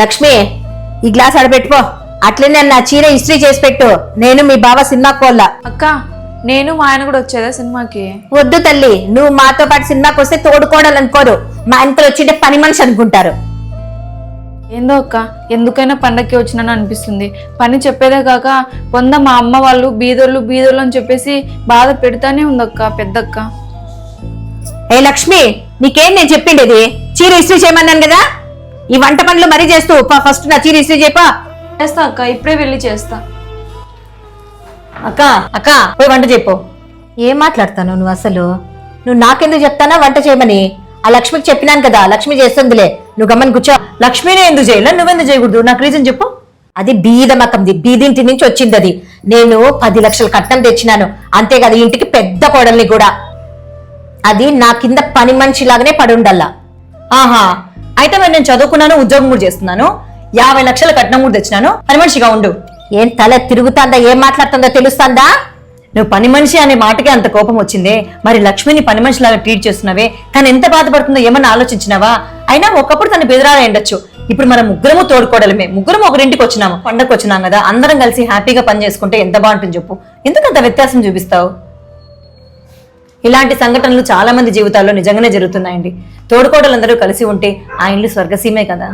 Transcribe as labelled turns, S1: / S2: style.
S1: లక్ష్మి ఈ గ్లాస్ ఆడబెట్టుకో అట్లనే నా చీర ఇస్త్రీ చేసి పెట్టు. నేను మీ బావ సినిమా కోళ్ళ
S2: అక్క నేను మా ఆయన కూడా వచ్చేదా సినిమాకి?
S1: వద్దు తల్లి నువ్వు మాతో పాటు సినిమాకి వస్తే తోడుకోవడాలు అనుకోరు. మా ఇంట్లో వచ్చింటే పని మనిషి అనుకుంటారు.
S2: ఏందో అక్క ఎందుకైనా పండక్కి వచ్చినాను అనిపిస్తుంది. పని చెప్పేదే కాక వంద మా అమ్మ వాళ్ళు బీదోళ్ళు బీదోళ్ళు అని చెప్పేసి బాధ పెడతానే ఉందక్క పెద్దక్క.
S1: ఏ లక్ష్మి నీకేం నేను చెప్పిండేది? చీర ఇస్త్రీ చేయమన్నాను కదా? ఈ వంట పనులు మరీ చేస్తూ ఫస్ట్ నా చీర ఇస్త్రీ చేయపా
S2: చేస్తా అక్క ఇప్పుడే వెళ్ళి చేస్తా.
S1: అక్క అక్క పోయి వంట చెప్పు. ఏం మాట్లాడతాను నువ్వు అసలు? నువ్వు నాకెందుకు చెప్తానా వంట చేయమని? ఆ లక్ష్మికి చెప్పినాను కదా లక్ష్మి చేస్తుందిలే. నువ్వు గమ్మని కూర్చో.
S3: లక్ష్మిని ఎందుకు చేయాలి? నువ్వెందుకు చేయకూడదు? నాకు రీజన్ చెప్పు.
S1: అది బీద మకంది బీదింటి నుంచి వచ్చింది అది. నేను పది లక్షల కట్నం తెచ్చినాను. అంతేకాదు ఇంటికి పెద్ద కోడల్ని కూడా. అది నా కింద పని మనిషి లాగానే పడి ఉండాలా
S3: ఆహా. అయితే మరి నేను చదువుకున్నాను ఉద్యోగం కూడా చేస్తున్నాను. యాభై లక్షల కట్నం కూడా తెచ్చినాను. పని మనిషిగా ఉండు.
S1: ఏం తల తిరుగుతుందా ఏం మాట్లాడుతుందో తెలుస్తుందా?
S3: నువ్వు పని మనిషి అనే మాటకే అంత కోపం వచ్చిందే. మరి లక్ష్మిని పని మనిషిలాగా ట్రీట్ చేస్తున్నావే. తను ఎంత బాధపడుతుందో ఏమన్నా ఆలోచించినావా? అయినా ఒకప్పుడు తను బెదిరాలే ఉండొచ్చు ఇప్పుడు మనం ముగ్గురము తోడుకోవడమే. ముగ్గురం ఒకరింటికి వచ్చినాము పండగకు వచ్చినాం కదా. అందరం కలిసి హ్యాపీగా పని చేసుకుంటే ఎంత బాగుంటుంది చెప్పు. ఎందుకు అంత వ్యత్యాసం చూపిస్తావు? ఇలాంటి సంఘటనలు చాలా మంది జీవితాల్లో నిజంగానే జరుగుతున్నాయండి. తోడుకోడలందరూ కలిసి ఉంటే ఆ ఇల్లు స్వర్గసీమే కదా.